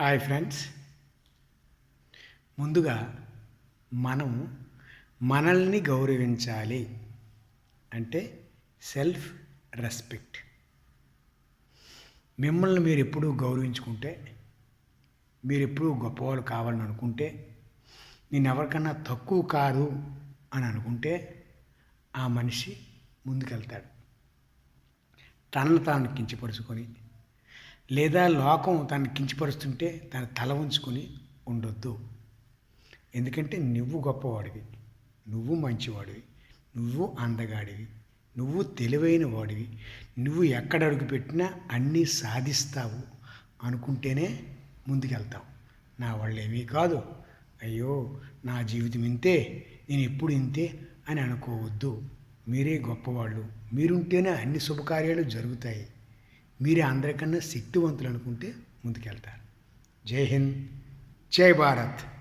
Hi friends ముందుగా మనం మనల్ని గౌరవించాలి అంటే సెల్ఫ్ రెస్పెక్ట్ మిమ్మల్ని మీరు ఎప్పుడూ గౌరవించుకుంటే మీరు ఎప్పుడూ గొప్పవాళ్ళు కావాలని అనుకుంటే నేను ఎవరికన్నా తక్కువ కాదు అని అనుకుంటే ఆ మనిషి ముందుకెళ్తాడు. తనను తాను కించపరుచుకొని లేదా లోకం తను కించపరుస్తుంటే తన తల ఉంచుకొని ఉండొద్దు. ఎందుకంటే నువ్వు గొప్పవాడివి నువ్వు మంచివాడివి నువ్వు అందగాడివి నువ్వు తెలివైన వాడివి నువ్వు ఎక్కడ అడుగు పెట్టినా అన్నీ సాధిస్తావు అనుకుంటేనే ముందుకెళ్తావు. నా వాళ్ళేమీ కాదు. అయ్యో నా జీవితం ఇంతే నేను ఎప్పుడు ఇంతే అని అనుకోవద్దు. మీరే గొప్పవాళ్ళు. మీరుంటేనే అన్ని శుభకార్యాలు జరుగుతాయి. మీరే అందరికన్నా శక్తివంతులు అనుకుంటే ముందుకెళ్తారు. జై హింద్ జై భారత్.